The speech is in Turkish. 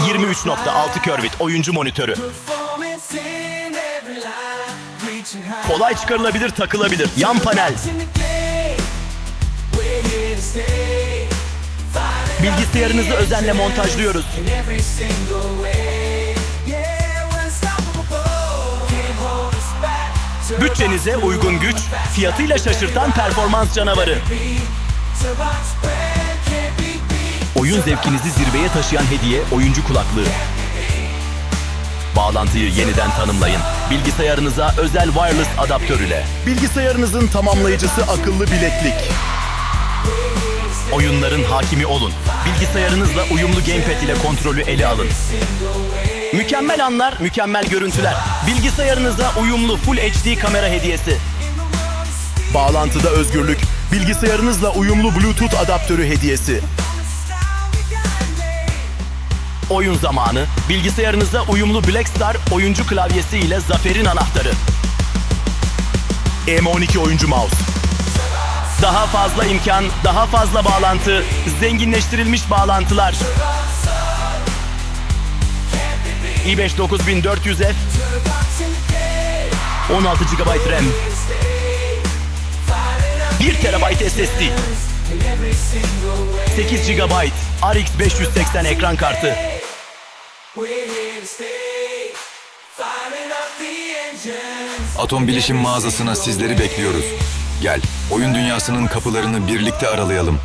23.6 Curvit oyuncu monitörü. Kolay çıkarılabilir, takılabilir. Yan panel. Bilgisayarınızı özenle montajlıyoruz. Bütçenize uygun güç, fiyatıyla şaşırtan performans canavarı. Oyun zevkinizi zirveye taşıyan hediye oyuncu kulaklığı. Bağlantıyı yeniden tanımlayın. Bilgisayarınıza özel wireless adaptör ile. Bilgisayarınızın tamamlayıcısı akıllı bileklik. Oyunların hakimi olun. Bilgisayarınızla uyumlu gamepad ile kontrolü ele alın. Mükemmel anlar, mükemmel görüntüler. Bilgisayarınıza uyumlu Full HD kamera hediyesi. Bağlantıda özgürlük. Bilgisayarınızla uyumlu Bluetooth adaptörü hediyesi. Oyun zamanı. Bilgisayarınıza uyumlu Blackstar oyuncu klavyesi ile zaferin anahtarı. M12 oyuncu mouse. Daha fazla imkan, daha fazla bağlantı, zenginleştirilmiş bağlantılar. i5 9400F 16 GB RAM 1 TB SSD 8 GB RX 580 ekran kartı Atom Bilişim mağazasına sizleri bekliyoruz. Gel, oyun dünyasının kapılarını birlikte aralayalım.